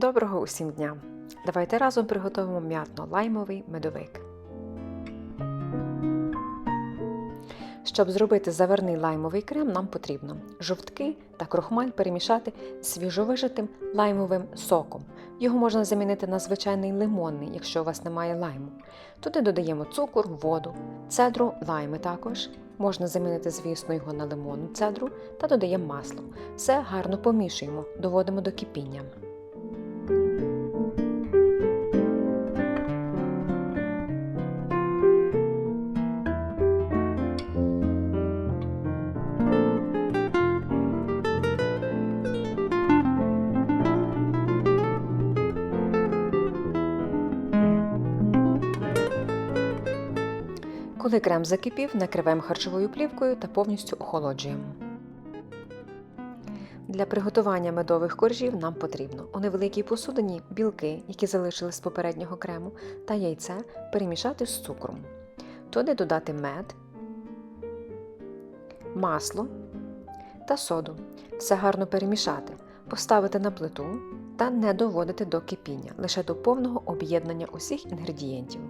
Доброго усім дня! Давайте разом приготуємо м'ятно-лаймовий медовик. Щоб зробити заварний лаймовий крем, нам потрібно жовтки та крохмаль перемішати з свіжовижатим лаймовим соком. Його можна замінити на звичайний лимонний, якщо у вас немає лайму. Туди додаємо цукор, воду, цедру лайми також. Можна замінити, звісно, його на лимонну цедру та додаємо масло. Все гарно помішуємо, доводимо до кипіння. Коли крем закипів, накриваємо харчовою плівкою та повністю охолоджуємо. Для приготування медових коржів нам потрібно у невеликій посудині білки, які залишились з попереднього крему, та яйце перемішати з цукром. Туди додати мед, масло та соду. Все гарно перемішати, поставити на плиту та не доводити до кипіння, лише до повного об'єднання усіх інгредієнтів.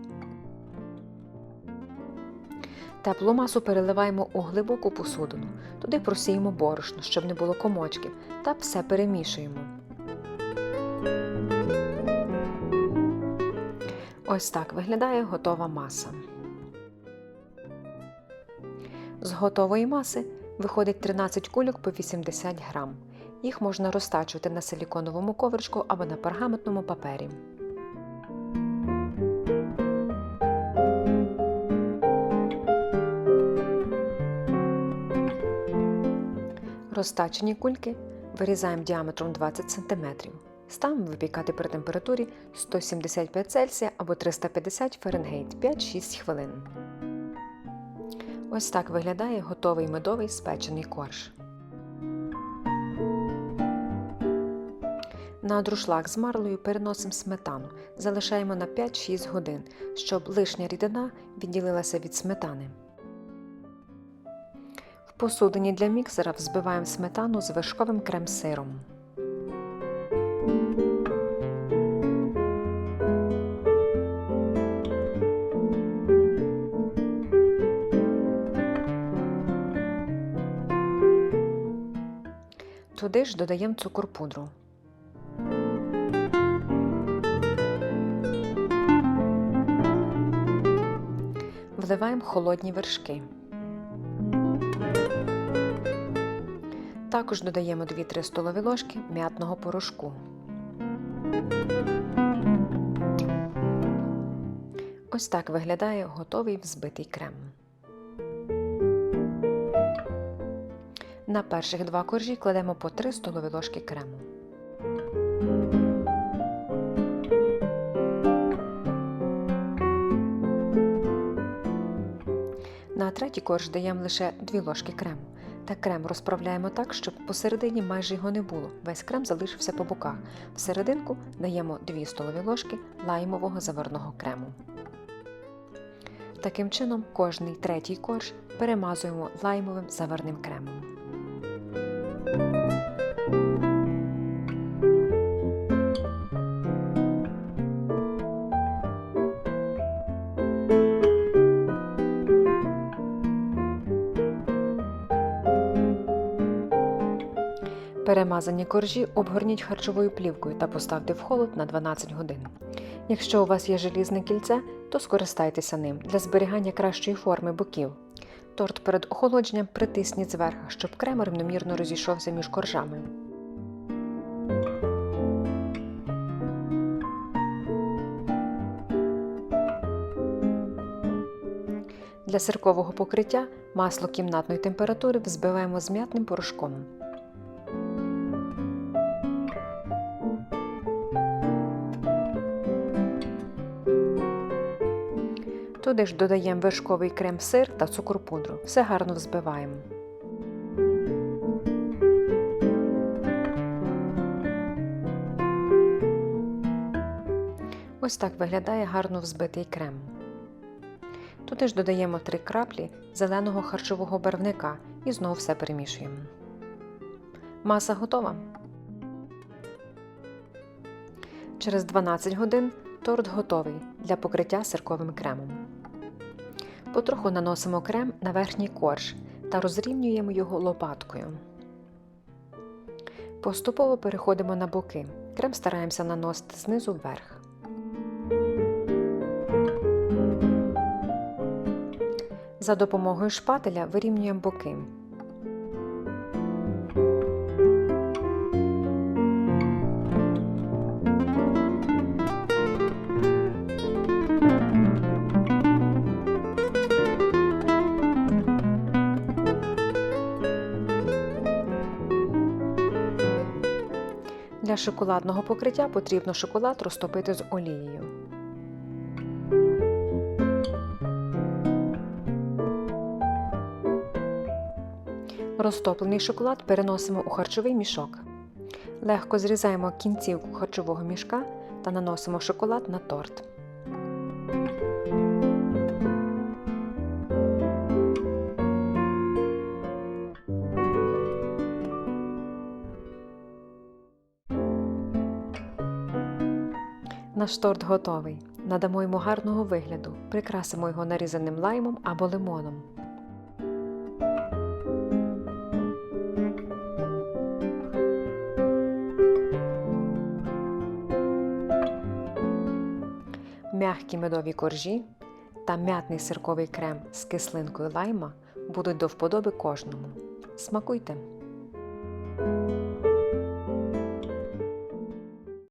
Теплу масу переливаємо у глибоку посудину. Туди просіємо борошно, щоб не було комочків, та все перемішуємо. Ось так виглядає готова маса. З готової маси виходить 13 кульок по 80 грам. Їх можна розтачувати на силіконовому ковричку або на пергаментному папері. Розтачені кульки вирізаємо діаметром 20 см. Ставимо випікати при температурі 175 Цельсія або 350 Фаренгейт 5-6 хвилин. Ось так виглядає готовий медовий спечений корж. На друшлак з марлею переносимо сметану, залишаємо на 5-6 годин, щоб лишня рідина відділилася від сметани. Посудині для міксера взбиваємо сметану з вершковим крем-сиром. Туди ж додаємо цукор-пудру. Вливаємо холодні вершки. Також додаємо 2-3 столові ложки м'ятного порошку. Ось так виглядає готовий взбитий крем. На перших два коржі кладемо по 3 столові ложки крему. На третій корж даємо лише 2 ложки крему. Та крем розправляємо так, щоб посередині майже його не було. Весь крем залишився по боках. Всерединку даємо 2 столові ложки лаймового заварного крему. Таким чином, кожний третій корж перемазуємо лаймовим заварним кремом. Перемазані коржі обгорніть харчовою плівкою та поставте в холод на 12 годин. Якщо у вас є желізне кільце, то скористайтеся ним для зберігання кращої форми боків. Торт перед охолодженням притисніть зверху, щоб крем рівномірно розійшовся між коржами. Для сиркового покриття масло кімнатної температури взбиваємо з м'ятним порошком. Туди ж додаємо вершковий крем-сир та цукор-пудру. Все гарно взбиваємо. Ось так виглядає гарно взбитий крем. Туди ж додаємо 3 краплі зеленого харчового барвника і знову все перемішуємо. Маса готова. Через 12 годин торт готовий для покриття сирковим кремом. Потроху наносимо крем на верхній корж та розрівнюємо його лопаткою. Поступово переходимо на боки. Крем стараємося наносити знизу вверх. За допомогою шпателя вирівнюємо боки. Для шоколадного покриття потрібно шоколад розтопити з олією. Розтоплений шоколад переносимо у харчовий мішок. Легко зрізаємо кінцівку харчового мішка та наносимо шоколад на торт. Наш торт готовий. Надамо йому гарного вигляду, прикрасимо його нарізаним лаймом або лимоном. М'які медові коржі та м'ятний сирковий крем з кислинкою лайма будуть до вподоби кожному. Смакуйте!